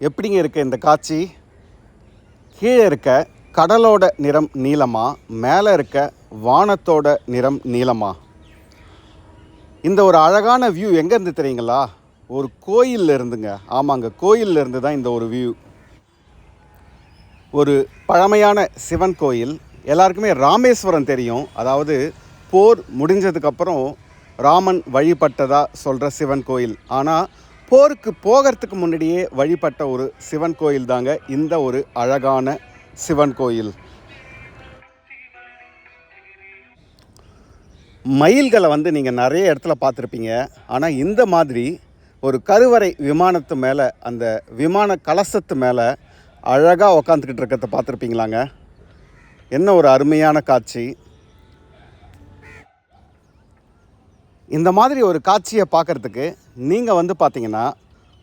எப்படிங்க இருக்க இந்த காட்சி? கீழே இருக்க கடலோட நிறம் நீளமா மேலே இருக்க வானத்தோட நிறம் நீளமா இந்த ஒரு அழகான வியூ எங்கேருந்து தெரியுங்களா? ஒரு கோயில்ல இருந்துங்க. ஆமாங்க கோயில்ல இருந்து தான் இந்த ஒரு வியூ ஒரு பழமையான சிவன் கோயில். எல்லாருக்குமே ராமேஸ்வரம் தெரியும். அதாவது போர் முடிஞ்சதுக்கப்புறம் ராமன் வழிபட்டதாக சொல்கிற சிவன் கோயில். ஆனால் போருக்கு போகிறதுக்கு முன்னாடியே வழிபட்ட ஒரு சிவன் கோயில் தாங்க இந்த ஒரு அழகான சிவன் கோயில். மயில்களை வந்து நீங்கள் நிறைய இடத்துல பார்த்துருப்பீங்க. ஆனால் இந்த மாதிரி ஒரு கருவறை விமானத்து மேலே அந்த விமான கலசத்து மேலே அழகாக உக்காந்துக்கிட்டு இருக்கிறத பார்த்துருப்பீங்களாங்க. என்ன ஒரு அருமையான காட்சி. இந்த மாதிரி ஒரு காட்சியை பார்க்குறதுக்கு நீங்கள் வந்து பார்த்தீங்கன்னா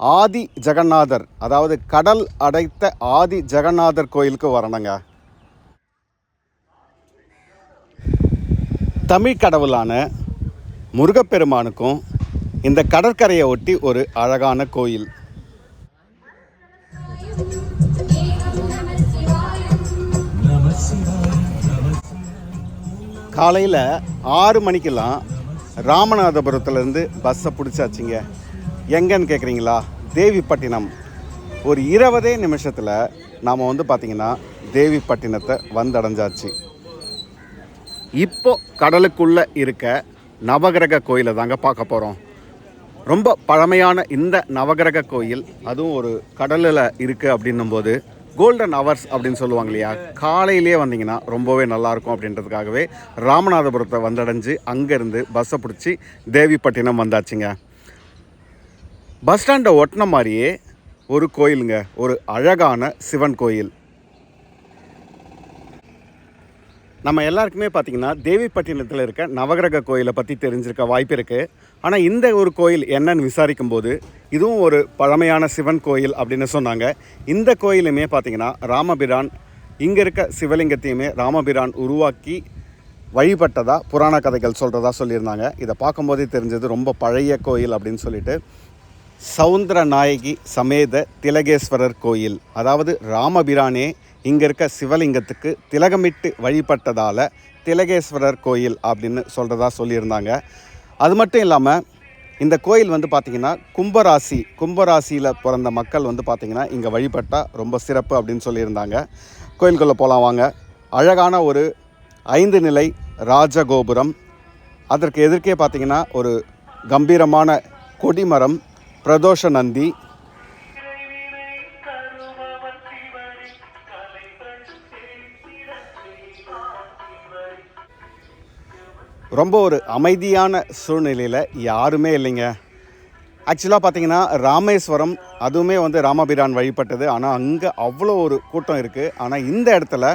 ஆதி ஜெகநாதர் அதாவது கடல் அடைத்த ஆதி ஜெகநாதர் கோயிலுக்கு வரணுங்க. தமிழ் கடவுளான முருகப்பெருமானுக்கும் இந்த கடற்கரையை ஒட்டி ஒரு அழகான கோயில். காலையில் ஆறு மணிக்கெல்லாம் ராமநாதபுரத்துலேருந்து பஸ்ஸை பிடிச்சாச்சுங்க. எங்கன்னு கேட்குறீங்களா தேவிப்பட்டினம். ஒரு இருபதே நிமிஷத்தில் நாம் வந்து பார்த்திங்கன்னா தேவிப்பட்டினத்தை வந்தடைஞ்சாச்சு. இப்போ கடலுக்குள்ளே இருக்க நவகிரக கோயிலை தாங்க பார்க்க போகிறோம் ரொம்ப பழமையான இந்த நவகிரக கோயில் அதுவும் ஒரு கடலில் இருக்குது அப்படின்னும் போது கோல்டன் ஹவர்ஸ் அப்படின்னு சொல்லுவாங்க இல்லையா? காலையிலேயே வந்தீங்கன்னா ரொம்பவே நல்லாயிருக்கும் அப்படின்றதுக்காகவே ராமநாதபுரத்தை வந்தடைஞ்சு அங்கேருந்து பஸ்ஸை பிடிச்சி தேவிப்பட்டினம் வந்தாச்சுங்க. பஸ் ஸ்டாண்டை ஒட்டின மாதிரியே ஒரு கோயிலுங்க. ஒரு அழகான சிவன் கோயில். நம்ம எல்லாருக்குமே பார்த்தீங்கன்னா தேவிப்பட்டினத்தில் இருக்க நவகிரக கோயிலை பற்றி தெரிஞ்சிருக்க வாய்ப்பு இருக்குது ஆனால் இந்த ஒரு கோயில் என்னன்னு விசாரிக்கும் போது இதுவும் ஒரு பழமையான சிவன் கோயில் அப்படின்னு சொன்னாங்க. இந்த கோயிலுமே பார்த்தீங்கன்னா ராமபிரான் இங்கே இருக்க சிவலிங்கத்தையுமே ராமபிரான் உருவாக்கி வழிபட்டதாக புராண கதைகள் சொல்கிறதா சொல்லியிருந்தாங்க. இதை பார்க்கும்போதே தெரிஞ்சது ரொம்ப பழைய கோயில் அப்படின்னு சொல்லிட்டு சவுந்தர நாயகி சமேத திலகேஸ்வரர் கோயில். அதாவது ராமபிரானே இங்கே இருக்க சிவலிங்கத்துக்கு திலகமிட்டு வழிபட்டதால் திலகேஸ்வரர் கோயில் அப்படின்னு சொல்கிறதா சொல்லியிருந்தாங்க. அது மட்டும் இல்லாமல் இந்த கோயில் வந்து பார்த்திங்கன்னா கும்பராசி கும்பராசியில் பிறந்த மக்கள் வந்து பார்த்திங்கன்னா இங்கே வழிபட்டால் ரொம்ப சிறப்பு அப்படின்னு சொல்லியிருந்தாங்க. கோயிலுக்குள்ளே போகலாம் வாங்க. அழகான ஒரு ஐந்து நிலை ராஜகோபுரம். அதற்கு எதிர்க்கே பார்த்திங்கன்னா ஒரு கம்பீரமான கொடிமரம் பிரதோஷ நந்தி ரொம்ப ஒரு அமைதியான சூழ்நிலையில் யாருமே இல்லைங்க. ஆக்சுவலாக பார்த்தீங்கன்னா ராமேஸ்வரம் அதுவுமே வந்து ராமபிரான் வழிபட்டது. ஆனால் அங்கே அவ்வளோ ஒரு கூட்டம் இருக்குது ஆனால் இந்த இடத்துல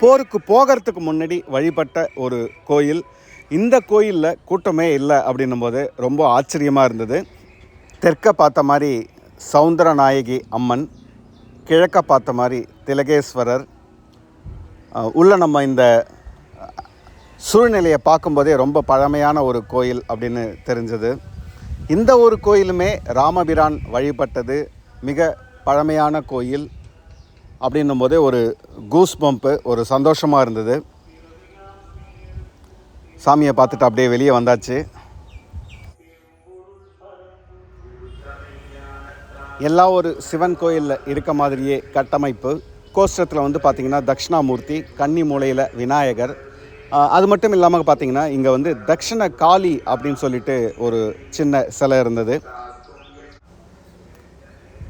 போருக்கு போகிறதுக்கு முன்னாடி வழிபட்ட ஒரு கோயில். இந்த கோயிலில் கூட்டமே இல்லை அப்படின்னும் போது ரொம்ப ஆச்சரியமாக இருந்தது. தெற்க பார்த்த மாதிரி சவுந்தரநாயகி அம்மன் கிழக்க பார்த்த மாதிரி திலகேஸ்வரர். உள்ள நம்ம இந்த சூழ்நிலையை பார்க்கும்போதே ரொம்ப பழமையான ஒரு கோயில் அப்படின்னு தெரிஞ்சது. இந்த ஒரு கோயிலுமே ராமபிரான் வழிபட்டது மிக பழமையான கோயில் அப்படின்னும் போதே ஒரு கூஸ் பம்ப்பு ஒரு சந்தோஷமாக இருந்தது. சாமியை பார்த்துட்டு அப்படியே வெளியே வந்தாச்சு. எல்லா ஒரு சிவன் கோயிலில் இருக்க மாதிரியே கட்டமைப்பு. கோஷ்டத்தில் வந்து பார்த்திங்கன்னா தட்சிணாமூர்த்தி கன்னி மூலையில் விநாயகர் அது மட்டும் இல்லாமல் பார்த்தீங்கன்னா இங்கே வந்து தக்ஷண காளி அப்படின்னு சொல்லிட்டு ஒரு சின்ன சிலை இருந்தது.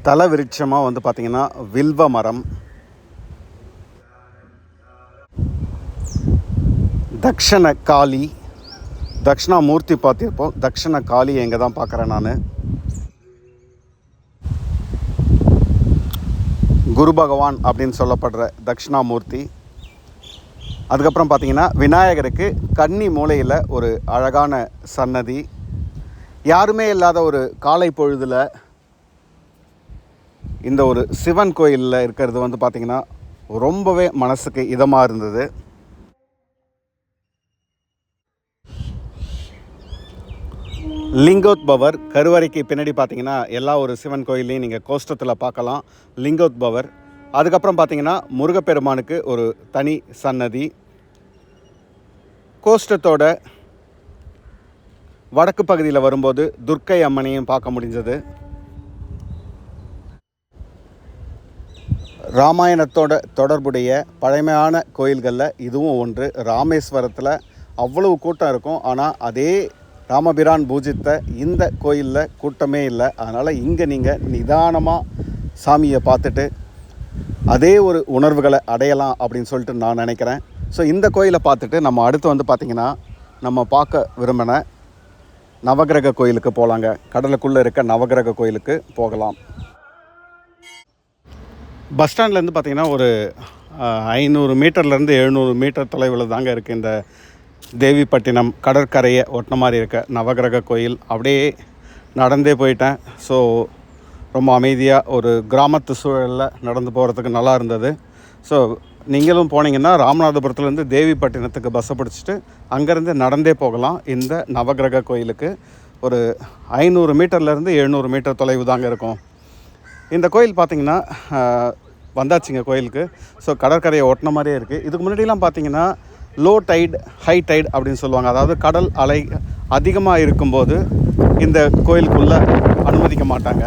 தலை விருட்சமாக வந்து பார்த்திங்கன்னா வில்வ மரம். தக்ஷண காளி. தக்ஷணாமூர்த்தி பார்த்துருப்போம். தக்ஷண காளி எங்கே தான் பார்க்குறேன் நான். குரு பகவான் அப்படின்னு சொல்லப்படுற தட்சிணாமூர்த்தி. அதுக்கப்புறம் பார்த்திங்கன்னா விநாயகருக்கு கன்னி மூலையில் ஒரு அழகான சன்னதி. யாருமே இல்லாத ஒரு காலை பொழுதில் இந்த ஒரு சிவன் கோயிலில் இருக்கிறது வந்து பார்த்திங்கன்னா ரொம்பவே மனசுக்கு இதமாக இருந்தது. லிங்கோத்பவர் கருவறைக்கு பின்னாடி பார்த்தீங்கன்னா எல்லா ஒரு சிவன் கோயிலையும் நீங்கள் கோஷ்டத்தில் பார்க்கலாம். லிங்கோத்பவர் அதுக்கப்புறம் பார்த்திங்கன்னா முருகப்பெருமானுக்கு ஒரு தனி சன்னதி. கோஷ்டத்தோட வடக்கு பகுதியில் வரும்போது துர்க்கை அம்மனையும் பார்க்க முடிஞ்சது. ராமாயணத்தோட தொடர்புடைய பழமையான கோயில்களில் இதுவும் ஒன்று. ராமேஸ்வரத்தில் அவ்வளவு கூட்டம் இருக்கும். ஆனால் அதே ராமபிரான் பூஜித்த இந்த கோயிலில் கூட்டமே இல்லை. அதனால் இங்கே நீங்கள் நிதானமாக சாமியை பார்த்துட்டு அதே ஒரு உணர்வுகளை அடையலாம் அப்படின்னு சொல்லிட்டு நான் நினைக்கிறேன். ஸோ இந்த கோயிலை பார்த்துட்டு நம்ம அடுத்து வந்து பார்த்திங்கன்னா நம்ம பார்க்க விரும்பின நவகிரக கோயிலுக்கு போகலாங்க கடலுக்குள்ளே இருக்க நவகிரக கோயிலுக்கு போகலாம். பஸ் ஸ்டாண்ட்லேருந்து பார்த்திங்கன்னா ஒரு ஐநூறு மீட்டர்லேருந்து எழுநூறு மீட்டர் தொலைவில் தாங்க இருக்குது இந்த தேவிப்பட்டினம் கடற்கரையை ஒட்டின மாதிரி இருக்க நவகிரக கோயில். அப்படியே நடந்தே போயிட்டேன். ஸோ ரொம்ப அமைதியாக ஒரு கிராமத்து சூழலில் நடந்து போகிறதுக்கு நல்லா இருந்தது. ஸோ நீங்களும் போனீங்கன்னா ராமநாதபுரத்துலேருந்து தேவிப்பட்டினத்துக்கு பஸ்ஸை பிடிச்சிட்டு அங்கேருந்து நடந்தே போகலாம். இந்த நவகிரக கோயிலுக்கு ஒரு ஐநூறு மீட்டர்லேருந்து எழுநூறு மீட்டர் தொலைவு தாங்க இருக்கும். இந்த கோயில் பார்த்தீங்கன்னா வந்தாச்சுங்க கோயிலுக்கு. ஸோ கடற்கரையை ஒட்டின மாதிரியே இருக்குது இதுக்கு முன்னாடிலாம் பார்த்தீங்கன்னா லோ டைட் ஹை டைட் அப்படின்னு சொல்லுவாங்க. அதாவது கடல் அலை அதிகமாக இருக்கும்போது இந்த கோயிலுக்குள்ளே அனுமதிக்க மாட்டாங்க.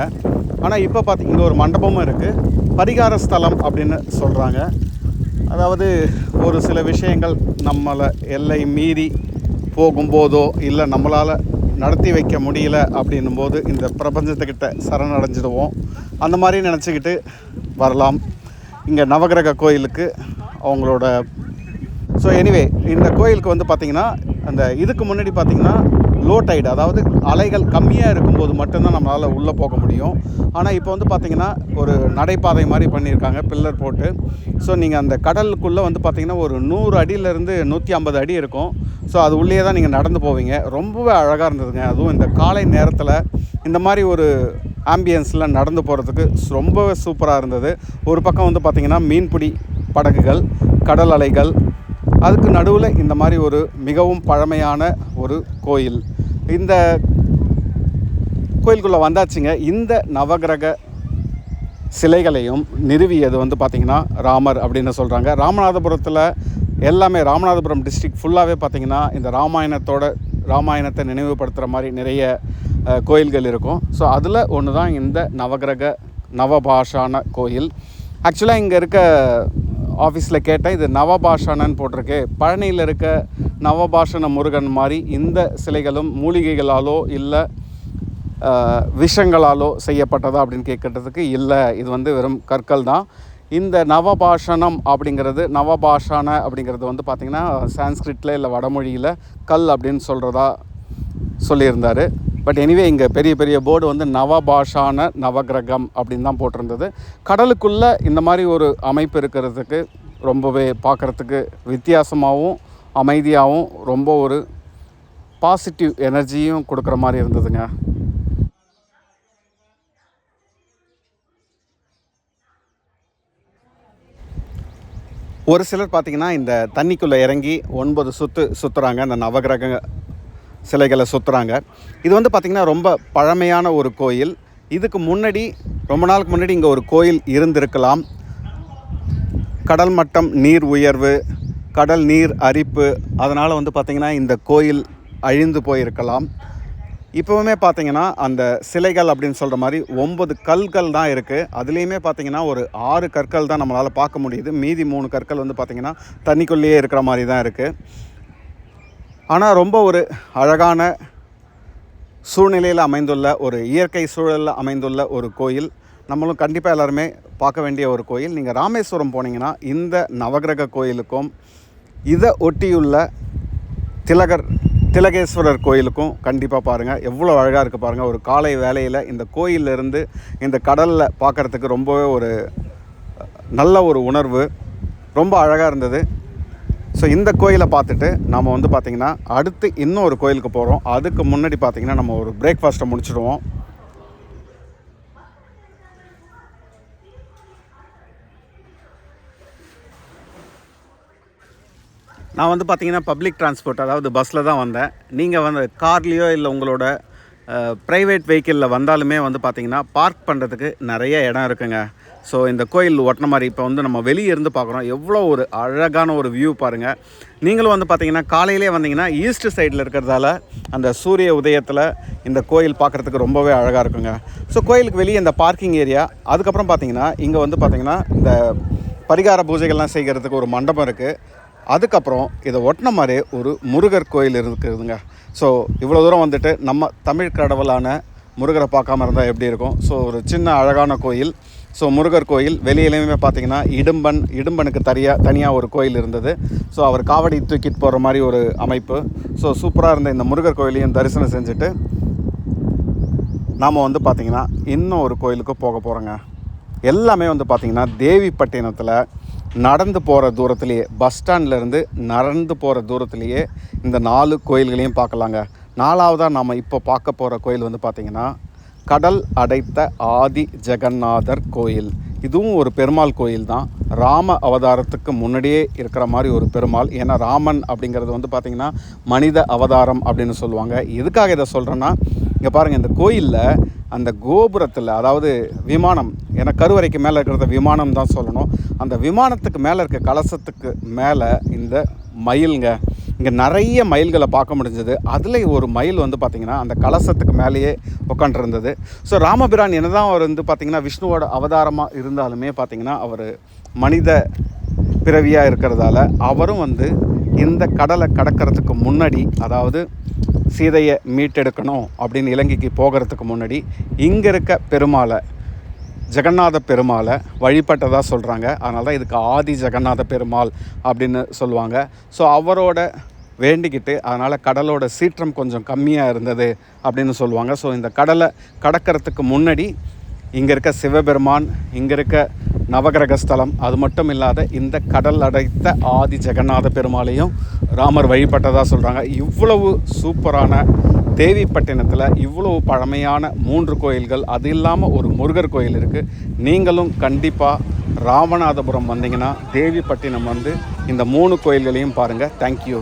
ஆனால் இப்போ பார்த்திங்க இங்கே ஒரு மண்டபமும் இருக்குது பரிகார ஸ்தலம் அப்படின்னு சொல்கிறாங்க அதாவது ஒரு சில விஷயங்கள் நம்மளை எல்லை மீறி போகும்போதோ இல்லை நம்மளால் நடத்தி வைக்க முடியல அப்படின்னும் போது இந்த பிரபஞ்சத்துக்கிட்ட சரணடைஞ்சிடுவோம். அந்த மாதிரி நினச்சிக்கிட்டு வரலாம். இங்கே நவகிரக கோயிலுக்கு அவங்களோட ஸோ எனிவே இந்த கோயிலுக்கு வந்து பார்த்திங்கன்னா அந்த இதுக்கு முன்னாடி பார்த்திங்கன்னா லோ டைடு அதாவது அலைகள் கம்மியாக இருக்கும்போது மட்டும்தான் நம்மளால் உள்ளே போக முடியும். ஆனால் இப்போ வந்து பார்த்திங்கன்னா ஒரு நடைபாதை மாதிரி பண்ணியிருக்காங்க பில்லர் போட்டு. ஸோ நீங்கள் அந்த கடலுக்குள்ளே வந்து பார்த்திங்கன்னா ஒரு நூறு அடியிலேருந்து நூற்றி ஐம்பது அடி இருக்கும். ஸோ அது உள்ளே தான் நீங்கள் நடந்து போவீங்க. ரொம்பவே அழகாக இருந்ததுங்க. அதுவும் இந்த காலை நேரத்தில் இந்த மாதிரி ஒரு ஆம்பியன்ஸில் நடந்து போகிறதுக்கு ரொம்பவே சூப்பராக இருந்தது. ஒரு பக்கம் வந்து பார்த்திங்கன்னா மீன்பிடி படகுகள் கடல் அலைகள். அதுக்கு நடுவில் இந்த மாதிரி ஒரு மிகவும் பழமையான ஒரு கோயில். இந்த கோயிலுக்குள்ளே வந்தாச்சுங்க. இந்த நவகிரக சிலைகளையும் நிறுவியது வந்து பார்த்திங்கன்னா ராமர் அப்படின்னு சொல்கிறாங்க ராமநாதபுரத்தில் எல்லாமே ராமநாதபுரம் டிஸ்ட்ரிக்ட் ஃபுல்லாகவே பார்த்திங்கன்னா இந்த ராமாயணத்தோட ராமாயணத்தை நினைவுபடுத்துகிற மாதிரி நிறைய கோயில்கள் இருக்கும். ஸோ அதில் ஒன்று தான் இந்த நவகிரக நவபாஷான கோயில். ஆக்சுவலாக இங்கே இருக்க ஆஃபீஸில் கேட்டேன் இது நவபாஷானன்னு போட்டிருக்கு. பழனியில் இருக்க நவபாஷண முருகன் மாதிரி இந்த சிலைகளும் மூலிகைகளாலோ இல்லை விஷங்களாலோ செய்யப்பட்டதா அப்படின்னு கேட்குறதுக்கு இல்லை. இது வந்து வெறும் கற்கள் தான். இந்த நவபாஷணம் அப்படிங்கிறது நவபாஷான அப்படிங்கிறது வந்து பார்த்திங்கன்னா சான்ஸ்கிரிட்டில் இல்லை வடமொழியில் கல் அப்படின்னு சொல்கிறதா சொல்லியிருந்தார். பட் எனிவே இங்கே பெரிய பெரிய போர்டு வந்து நவபாஷான நவகிரகம் அப்படின்னு தான் போட்டிருந்தது. கடலுக்குள்ளே இந்த மாதிரி ஒரு அமைப்பு இருக்கிறதுக்கு ரொம்பவே பார்க்குறதுக்கு வித்தியாசமாகவும் அமைதியாகவும் ரொம்ப ஒரு பாசிட்டிவ் எனர்ஜியும் கொடுக்குற மாதிரி இருந்ததுங்க. ஒரு சிலர் பார்த்திங்கன்னா இந்த தண்ணிக்குள்ளே இறங்கி ஒன்பது சுற்று சுற்றுறாங்க அந்த நவகிரக சிலைகளை சுற்றுறாங்க இது வந்து பார்த்திங்கன்னா ரொம்ப பழமையான ஒரு கோயில். இதுக்கு முன்னாடி ரொம்ப நாளுக்கு முன்னாடி இங்கே ஒரு கோயில் இருந்திருக்கலாம். கடல் மட்டம் நீர் உயர்வு கடல் நீர் அரிப்பு அதனால் வந்து பார்த்திங்கன்னா இந்த கோயில் அழிந்து போயிருக்கலாம். இப்போவுமே பார்த்திங்கன்னா அந்த சிலைகள் அப்படின்னு சொல்கிற மாதிரி ஒம்பது கல்கள் தான் இருக்குது அதுலேயுமே பார்த்தீங்கன்னா ஒரு ஆறு கற்கள் தான் நம்மளால் பார்க்க முடியுது. மீதி மூணு கற்கள் வந்து பார்த்திங்கன்னா தண்ணிக்குள்ளேயே இருக்கிற மாதிரி தான் இருக்குது ஆனால் ரொம்ப ஒரு அழகான சூழ்நிலையில் அமைந்துள்ள ஒரு இயற்கை சூழலில் அமைந்துள்ள ஒரு கோயில். நம்மளும் கண்டிப்பாக எல்லாருமே பார்க்க வேண்டிய ஒரு கோயில். நீங்கள் ராமேஸ்வரம் போனீங்கன்னா இந்த நவகிரக கோயிலுக்கும் இதை ஒட்டியுள்ள திலகர் திலகேஸ்வரர் கோயிலுக்கும் கண்டிப்பாக பாருங்கள் எவ்வளோ அழகாக இருக்குது பாருங்கள் ஒரு காலை வேலையில் இந்த கோயில்ல இருந்து இந்த கடலில் பார்க்குறதுக்கு ரொம்பவே ஒரு நல்ல ஒரு உணர்வு. ரொம்ப அழகாக இருந்தது. ஸோ இந்த கோயிலை பார்த்துட்டு நம்ம வந்து பார்த்திங்கன்னா அடுத்து இன்னும் ஒரு கோயிலுக்கு போகிறோம் அதுக்கு முன்னாடி பார்த்திங்கன்னா நம்ம ஒரு பிரேக்ஃபாஸ்ட்டை முடிச்சிடுவோம். நான் வந்து பார்த்தீங்கன்னா பப்ளிக் டிரான்ஸ்போர்ட் அதாவது பஸ்ஸில் தான் வந்தேன். நீங்கள் வந்து கார்லேயோ இல்லை உங்களோட ப்ரைவேட் வெஹிக்கிளில் வந்தாலுமே வந்து பார்த்திங்கன்னா பார்க் பண்ணுறதுக்கு நிறைய இடம் இருக்குங்க. ஸோ இந்த கோயில் ஒட்டின மாதிரி இப்போ வந்து நம்ம வெளியே இருந்து பார்க்குறோம். எவ்வளோ ஒரு அழகான ஒரு வியூ பாருங்கள் நீங்களும் வந்து பார்த்திங்கன்னா காலையிலே வந்தீங்கன்னா ஈஸ்ட் சைடில் இருக்கிறதால அந்த சூரிய உதயத்தில் இந்த கோயில் பார்க்குறதுக்கு ரொம்பவே அழகாக இருக்குங்க. ஸோ கோயிலுக்கு வெளியே இந்த பார்க்கிங் ஏரியா அதுக்கப்புறம் பார்த்திங்கன்னா இங்கே வந்து பார்த்திங்கன்னா இந்த பரிகார பூஜைகள்லாம் செய்கிறதுக்கு ஒரு மண்டபம் இருக்குது அதுக்கப்புறம் இதை ஒட்டின மாதிரி ஒரு முருகர் கோயில் இருக்குதுங்க. ஸோ இவ்வளோ தூரம் வந்துட்டு நம்ம தமிழ் கடவுளான முருகரை பார்க்காம இருந்தால் எப்படி இருக்கும்? ஸோ ஒரு சின்ன அழகான கோயில். ஸோ முருகர் கோயில் வெளியிலையுமே பார்த்தீங்கன்னா இடும்பன் இடும்பனுக்கு தனியாக தனியாக ஒரு கோயில் இருந்தது. ஸோ அவர் காவடி தூக்கிட்டு போகிற மாதிரி ஒரு அமைப்பு. ஸோ சூப்பராக இருந்த இந்த முருகர் கோயிலையும் தரிசனம் செஞ்சுட்டு நாம் வந்து பார்த்திங்கன்னா இன்னும் ஒரு கோயிலுக்கு போக போகிறோங்க எல்லாமே வந்து பார்த்திங்கன்னா தேவிப்பட்டினத்தில் நடந்து போகிற தூரத்துலேயே பஸ் ஸ்டாண்ட்லேருந்து நடந்து போகிற தூரத்துலேயே இந்த நாலு கோயில்களையும் பார்க்கலாங்க. நாலாவதாக நாம் இப்போ பார்க்க போகிற கோயில் வந்து பார்த்திங்கன்னா கடல் அடைத்த ஆதி ஜெகநாதர் கோயில். இதுவும் ஒரு பெருமாள் கோயில் தான். ராம அவதாரத்துக்கு முன்னாடியே இருக்கிற மாதிரி ஒரு பெருமாள். ஏன்னா ராமன் அப்படிங்கிறது வந்து பார்த்திங்கன்னா மனித அவதாரம் அப்படின்னு சொல்லுவாங்க. எதுக்காக இதை சொல்கிறேன்னா இங்கே பாருங்கள் இந்த கோயிலில் அந்த கோபுரத்தில் அதாவது விமானம் ஏன்னா கருவறைக்கு மேலே இருக்கிறத விமானம் தான் சொல்லணும். அந்த விமானத்துக்கு மேலே இருக்க கலசத்துக்கு மேலே இந்த மயிலுங்க இங்கே நிறைய மயில்களை பார்க்க முடிஞ்சது. அதில் ஒரு மயில் வந்து பார்த்திங்கன்னா அந்த கலசத்துக்கு மேலேயே உட்காண்டிருந்தது ஸோ ராமபிரான் என்னதான் அவர் வந்து பார்த்திங்கன்னா விஷ்ணுவோட அவதாரமாக இருந்தாலுமே பார்த்திங்கன்னா அவர் மனித பிறவியாக இருக்கிறதால அவரும் வந்து இந்த கடலை கடக்கிறதுக்கு முன்னாடி அதாவது சீதையை மீட்டெடுக்கணும் அப்படின்னு இலங்கைக்கு போகிறதுக்கு முன்னாடி இங்கே இருக்க பெருமாளை ஜெகநாத பெருமாளை வழிபட்டதாக சொல்கிறாங்க அதனால தான் இதுக்கு ஆதி ஜெகநாத பெருமாள் அப்படின்னு சொல்லுவாங்க. ஸோ அவரோட வேண்டிக்கிட்டு அதனால் கடலோட சீற்றம் கொஞ்சம் கம்மியாக இருந்தது அப்படின்னு சொல்லுவாங்க. ஸோ இந்த கடலை கடக்கிறதுக்கு முன்னாடி இங்கே இருக்க சிவபெருமான் இங்கே இருக்க நவகிரகஸ்தலம். அது மட்டும் இல்லாத இந்த கடல் அடைத்த ஆதி ஜெகநாத பெருமாளையும் ராமர் வழிபட்டதாக சொல்கிறாங்க இவ்வளவு சூப்பரான தேவிப்பட்டினத்தில் இவ்வளவு பழமையான மூன்று கோயில்கள் அது இல்லாமல் ஒரு முருகர் கோயில் இருக்குது நீங்களும் கண்டிப்பாக ராமநாதபுரம் வந்தீங்கன்னா தேவிப்பட்டினம் வந்து இந்த மூணு கோயில்களையும் பாருங்கள் தேங்க்யூ